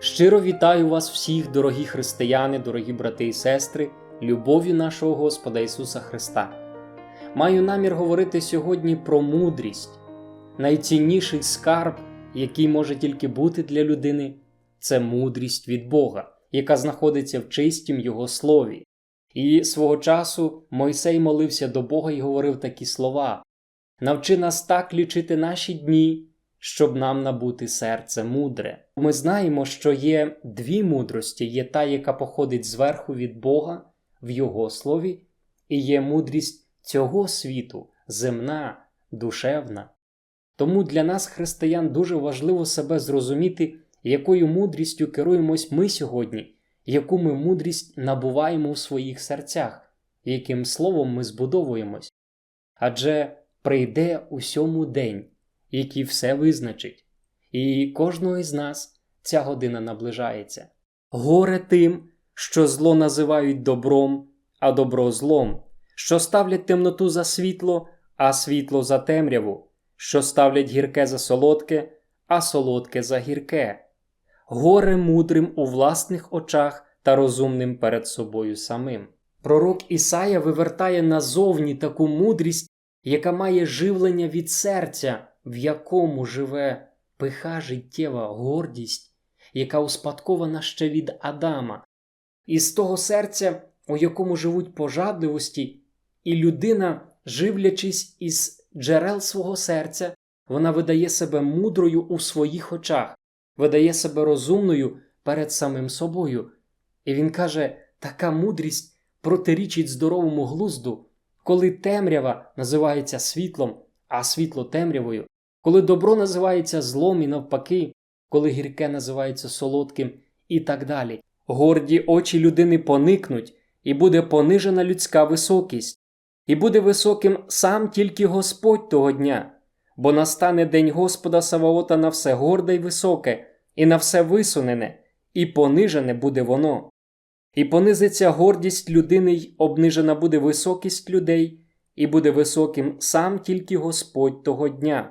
Щиро вітаю вас всіх, дорогі християни, дорогі брати і сестри, любов'ю нашого Господа Ісуса Христа. Маю намір говорити сьогодні про мудрість. Найцінніший скарб, який може тільки бути для людини, це мудрість від Бога, яка знаходиться в чистім Його слові. І свого часу Мойсей молився до Бога і говорив такі слова: Навчи нас так лічити наші дні, щоб нам набути серце мудре. Ми знаємо, що є дві мудрості: є та, яка походить зверху від Бога в Його слові, і є мудрість цього світу, земна, душевна. Тому для нас, християн, дуже важливо себе зрозуміти, якою мудрістю керуємось ми сьогодні, яку ми мудрість набуваємо у своїх серцях, яким словом ми збудовуємось. Адже прийде усьому день, який все визначить, і кожного із нас ця година наближається. Горе тим, що зло називають добром, а добро злом, що ставлять темноту за світло, а світло за темряву, що ставлять гірке за солодке, а солодке за гірке. Горе мудрим у власних очах та розумним перед собою самим. Пророк Ісая вивертає назовні таку мудрість, яка має живлення від серця, в якому живе пиха життєва гордість, яка успадкована ще від Адама, із того серця, у якому живуть пожадливості, і людина, живлячись із джерел свого серця, вона видає себе мудрою у своїх очах, видає себе розумною перед самим собою. І він каже: така мудрість протирічить здоровому глузду, коли темрява називається світлом, а світло темрявою, коли добро називається злом і навпаки, коли гірке називається солодким і так далі. Горді очі людини поникнуть, і буде понижена людська високість, і буде високим сам тільки Господь того дня, бо настане день Господа Саваота на все горде й високе, і на все висунене, і понижене буде воно. І понизиться гордість людини, й обнижена буде високість людей, і буде високим сам тільки Господь того дня.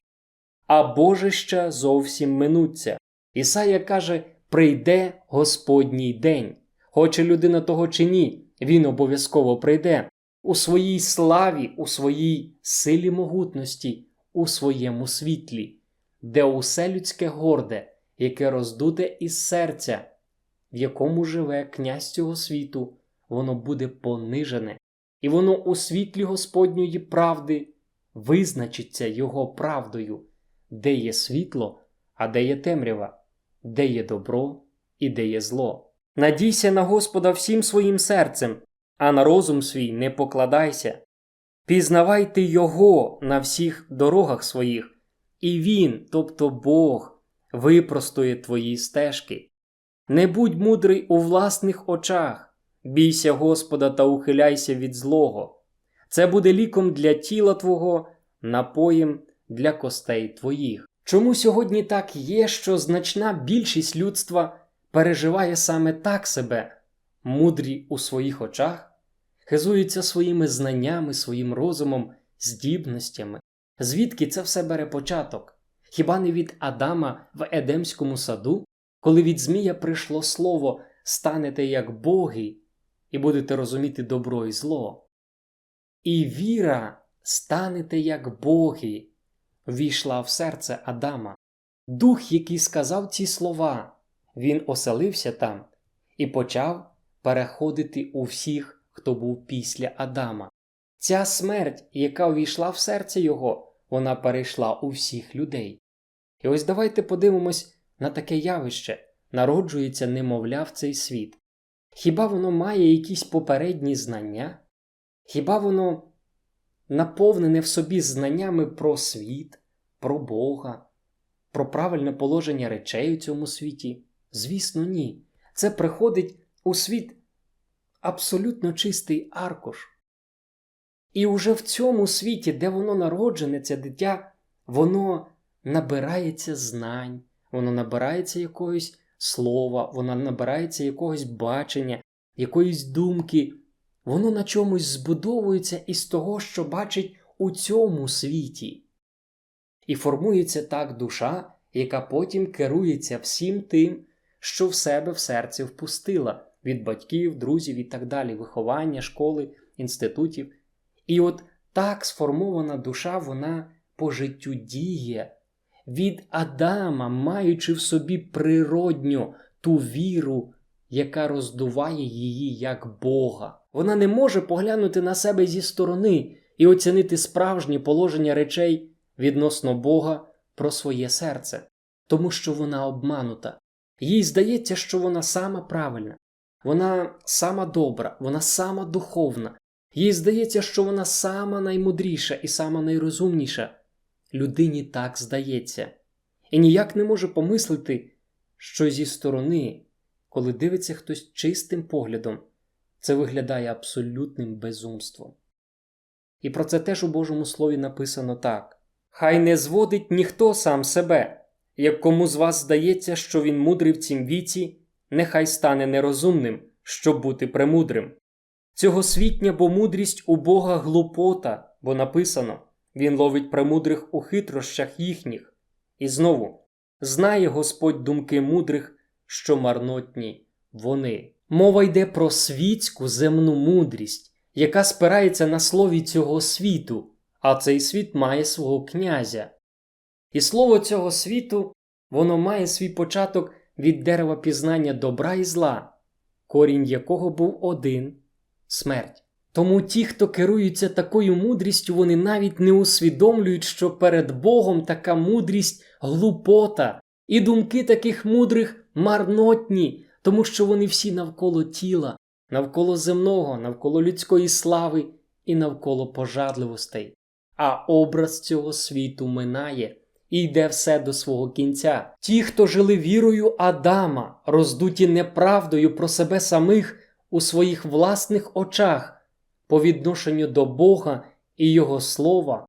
А Божища зовсім минуться. Ісая каже: прийде Господній день. Хоче людина того чи ні, він обов'язково прийде у своїй славі, у своїй силі могутності, у своєму світлі, де усе людське горде, яке роздуте із серця, в якому живе князь цього світу, воно буде понижене, і воно у світлі Господньої правди визначиться його правдою, де є світло, а де є темрява, де є добро і де є зло. Надійся на Господа всім своїм серцем, а на розум свій не покладайся. Пізнавайте Його на всіх дорогах своїх, і Він, тобто Бог, випростує твої стежки. Не будь мудрий у власних очах, бійся Господа та ухиляйся від злого. Це буде ліком для тіла Твого, напоєм для костей твоїх. Чому сьогодні так є, що значна більшість людства переживає саме так себе, мудрі у своїх очах, хизуються своїми знаннями, своїм розумом, здібностями? Звідки це все бере початок? Хіба не від Адама в Едемському саду? коли від Змія прийшло слово станете як боги і будете розуміти добро і зло. І віра станете як боги, війшла в серце Адама. Дух, який сказав ці слова, він оселився там і почав переходити у всіх, хто був після Адама. Ця смерть, яка увійшла в серце його, вона перейшла у всіх людей. І ось давайте подивимось на таке явище народжується немовля в цей світ? Хіба воно має якісь попередні знання? Хіба воно наповнене в собі знаннями про світ, про Бога, про правильне положення речей у цьому світі? Звісно, ні. Це приходить у світ абсолютно чистий аркуш. І уже в цьому світі, де воно народжене, це дитя, воно набирається знань воно набирається якогось слова, воно набирається якогось бачення, якоїсь думки, воно на чомусь збудовується із того, що бачить у цьому світі. І формується так душа, яка потім керується всім тим, що в себе в серці впустила від батьків, друзів і так далі, виховання, школи, інститутів. І от так сформована душа, вона по життю діє від Адама, маючи в собі природню ту віру, яка роздуває її як Бога. Вона не може поглянути на себе зі сторони і оцінити справжнє положення речей відносно Бога про своє серце, тому що вона обманута. Їй здається, що вона сама правильна, вона сама добра, вона сама духовна. Їй здається, що вона сама наймудріша і сама найрозумніша. Людині так здається, і ніяк не може помислити, що зі сторони, коли дивиться хтось чистим поглядом, це виглядає абсолютним безумством. І про це теж у Божому Слові написано так: Хай не зводить ніхто сам себе, як кому з вас здається, що він мудрий в цім віці, нехай стане нерозумним, щоб бути премудрим. Цього світня, бо мудрість у Бога глупота, бо написано Він ловить премудрих у хитрощах їхніх. І знову знає Господь думки мудрих, що марнотні вони. Мова йде про світську земну мудрість, яка спирається на слові цього світу, а цей світ має свого князя. І слово цього світу воно має свій початок від дерева пізнання добра і зла, корінь якого був один смерть. Тому ті, хто керуються такою мудрістю, вони навіть не усвідомлюють, що перед Богом така мудрість глупота, і думки таких мудрих марнотні, тому що вони всі навколо тіла, навколо земного, навколо людської слави і навколо пожадливостей. А образ цього світу минає і йде все до свого кінця. Ті, хто жили вірою Адама, роздуті неправдою про себе самих у своїх власних очах по відношенню до Бога і Його Слова,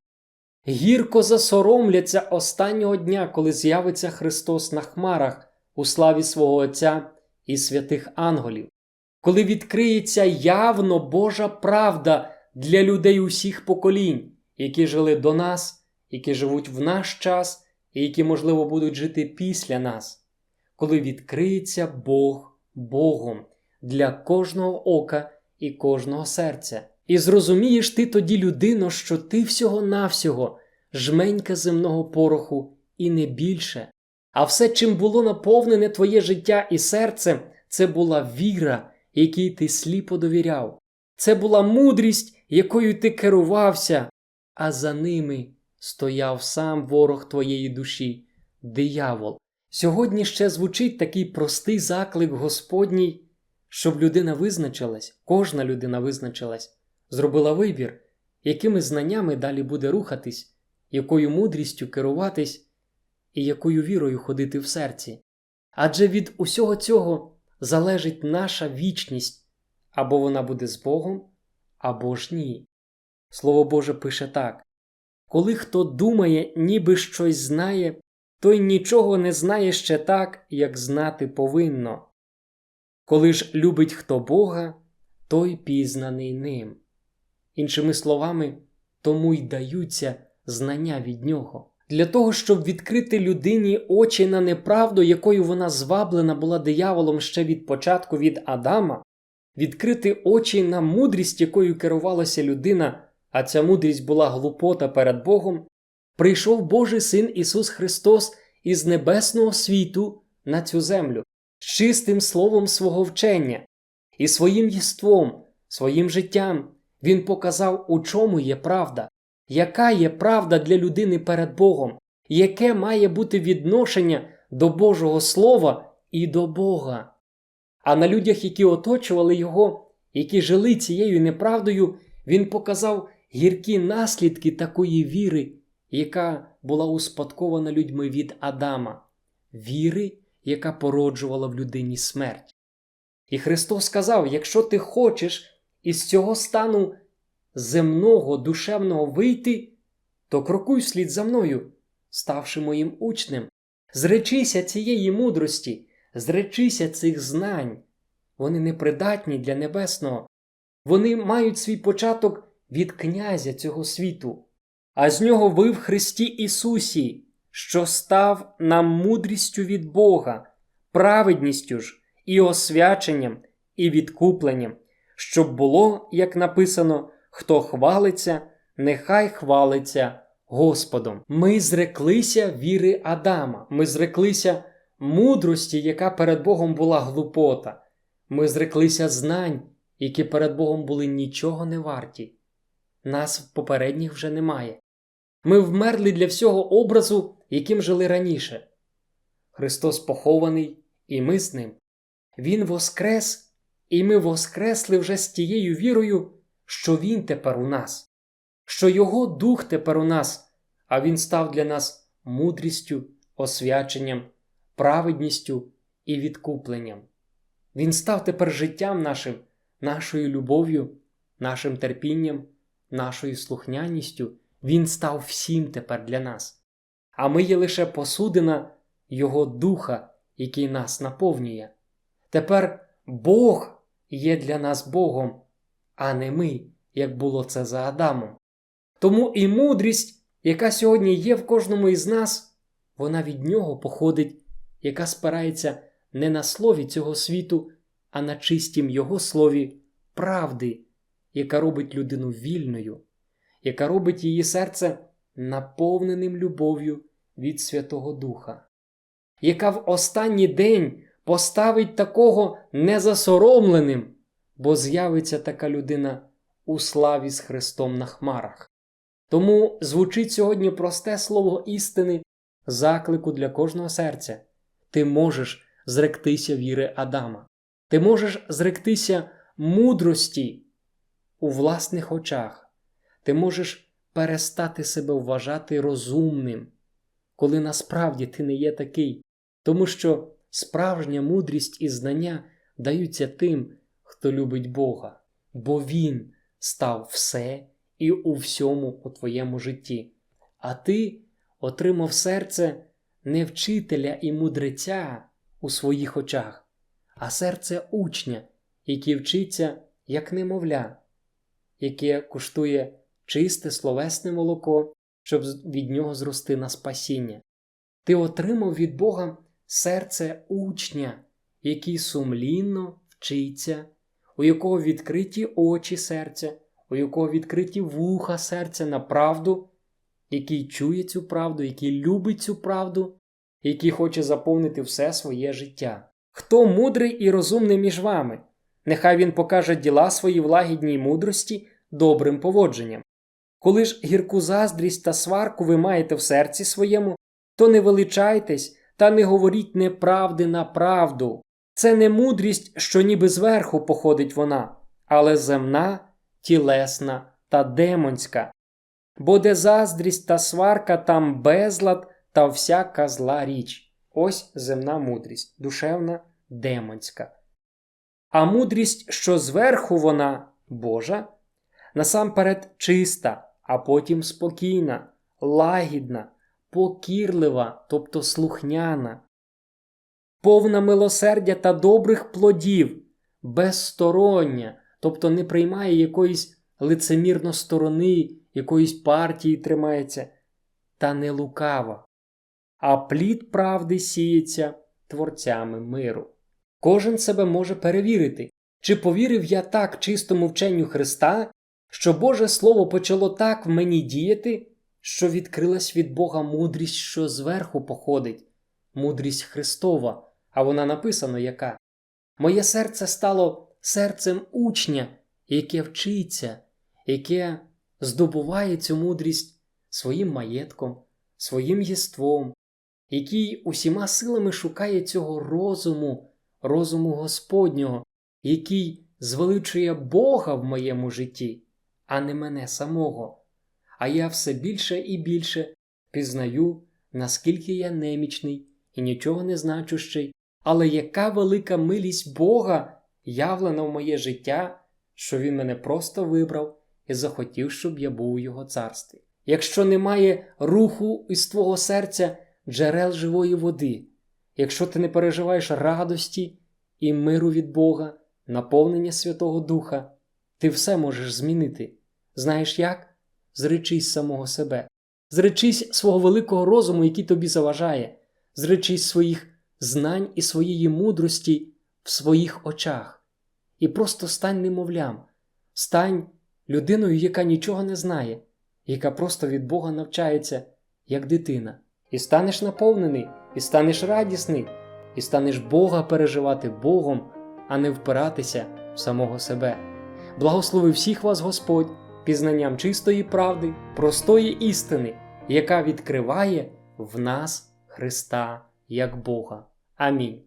гірко засоромляться останнього дня, коли з'явиться Христос на хмарах у славі свого Отця і святих ангелів, коли відкриється явно Божа правда для людей усіх поколінь, які жили до нас, які живуть в наш час і які, можливо, будуть жити після нас, коли відкриється Бог Богом для кожного ока і кожного серця. І зрозумієш ти тоді, людино, що ти всього-навсього жменька земного пороху і не більше. А все, чим було наповнене твоє життя і серце, це була віра, якій ти сліпо довіряв. Це була мудрість, якою ти керувався, а за ними стояв сам ворог твоєї душі, диявол. Сьогодні ще звучить такий простий заклик Господній, щоб людина визначилась, кожна людина визначилась, зробила вибір, якими знаннями далі буде рухатись, якою мудрістю керуватись і якою вірою ходити в серці. Адже від усього цього залежить наша вічність, або вона буде з Богом, або ж ні. Слово Боже пише так: коли хто думає, ніби щось знає, той нічого не знає ще так, як знати повинно. Коли ж любить хто Бога, той пізнаний ним. Іншими словами, тому й даються знання від нього. Для того, щоб відкрити людині очі на неправду, якою вона зваблена була дияволом ще від початку від Адама, відкрити очі на мудрість, якою керувалася людина, а ця мудрість була глупота перед Богом, прийшов Божий Син Ісус Христос із небесного світу на цю землю з чистим словом свого вчення і своїм єством, своїм життям. Він показав, у чому є правда, яка є правда для людини перед Богом, яке має бути відношення до Божого Слова і до Бога. А на людях, які оточували його, які жили цією неправдою, він показав гіркі наслідки такої віри, яка була успадкована людьми від Адама, віри, яка породжувала в людині смерть. І Христос сказав: якщо ти хочеш із цього стану земного, душевного вийти, то крокуй слід за мною, ставши моїм учнем. Зречися цієї мудрості, зречися цих знань. Вони непридатні для небесного, вони мають свій початок від князя цього світу, а з нього ви в Христі Ісусі, що став нам мудрістю від Бога, праведністю ж, і освяченням, і відкупленням, щоб було, як написано, хто хвалиться, нехай хвалиться Господом. Ми зреклися віри Адама, ми зреклися мудрості, яка перед Богом була глупота. Ми зреклися знань, які перед Богом були нічого не варті. Нас попередніх вже немає. Ми вмерли для всього образу, яким жили раніше. Христос похований, і ми з ним. Він воскрес, і ми воскресли вже з тією вірою, що Він тепер у нас, що Його Дух тепер у нас, а Він став для нас мудрістю, освяченням, праведністю і відкупленням. Він став тепер життям нашим, нашою любов'ю, нашим терпінням, нашою слухняністю. Він став всім тепер для нас. А ми є лише посудина Його Духа, який нас наповнює. Тепер Бог є для нас Богом, а не ми, як було це за Адамом. Тому і мудрість, яка сьогодні є в кожному із нас, вона від нього походить, яка спирається не на слові цього світу, а на чистім Його слові правди, яка робить людину вільною, яка робить її серце наповненим любов'ю від Святого Духа, яка в останній день поставить такого незасоромленим, бо з'явиться така людина у славі з Христом на хмарах. Тому звучить сьогодні просте слово істини, заклику для кожного серця. Ти можеш зректися віри Адама, ти можеш зректися мудрості у власних очах, ти можеш перестати себе вважати розумним, коли насправді ти не є такий, тому що справжня мудрість і знання даються тим, хто любить Бога, бо Він став все і у всьому у твоєму житті. А ти отримав серце не вчителя і мудреця у своїх очах, а серце учня, який вчиться як немовля, яке куштує чисте словесне молоко, щоб від нього зрости на спасіння. Ти отримав від Бога серце учня, який сумлінно вчиться, у якого відкриті очі серця, у якого відкриті вуха серця на правду, який чує цю правду, який любить цю правду, який хоче заповнити все своє життя. Хто мудрий і розумний між вами? Нехай він покаже діла свої в лагідній мудрості добрим поводженням. Коли ж гірку заздрість та сварку ви маєте в серці своєму, то не величайтесь та не говоріть неправди на правду. Це не мудрість, що ніби зверху походить вона, але земна, тілесна та демонська. Бо де заздрість та сварка, там безлад та всяка зла річ. Ось земна мудрість, душевна, демонська. А мудрість, що зверху вона Божа, насамперед чиста, а потім спокійна, лагідна, покірлива, тобто слухняна, повна милосердя та добрих плодів, безстороння, тобто не приймає якоїсь лицемірно сторони, якоїсь партії тримається, та не лукава, а плід правди сіється творцями миру. Кожен себе може перевірити, чи повірив я так чистому вченню Христа, що Боже Слово почало так в мені діяти, що відкрилась від Бога мудрість, що зверху походить, мудрість Христова, а вона написано яка. Моє серце стало серцем учня, яке вчиться, яке здобуває цю мудрість своїм маєтком, своїм єством, який усіма силами шукає цього розуму, розуму Господнього, який звеличує Бога в моєму житті, а не мене самого. А я все більше і більше пізнаю, наскільки я немічний і нічого не значущий, але яка велика милість Бога явлена в моє життя, що Він мене просто вибрав і захотів, щоб я був у Його царстві. Якщо немає руху із твого серця джерел живої води, якщо ти не переживаєш радості і миру від Бога, наповнення Святого Духа, ти все можеш змінити. Знаєш як? Зречись самого себе, зречись свого великого розуму, який тобі заважає, зречись своїх знань і своєї мудрості в своїх очах. І просто стань немовлям, стань людиною, яка нічого не знає, яка просто від Бога навчається, як дитина. І станеш наповнений, і станеш радісний, і станеш Бога переживати Богом, а не впиратися в самого себе. Благослови всіх вас Господь пізнанням чистої правди, простої істини, яка відкриває в нас Христа як Бога. Амінь.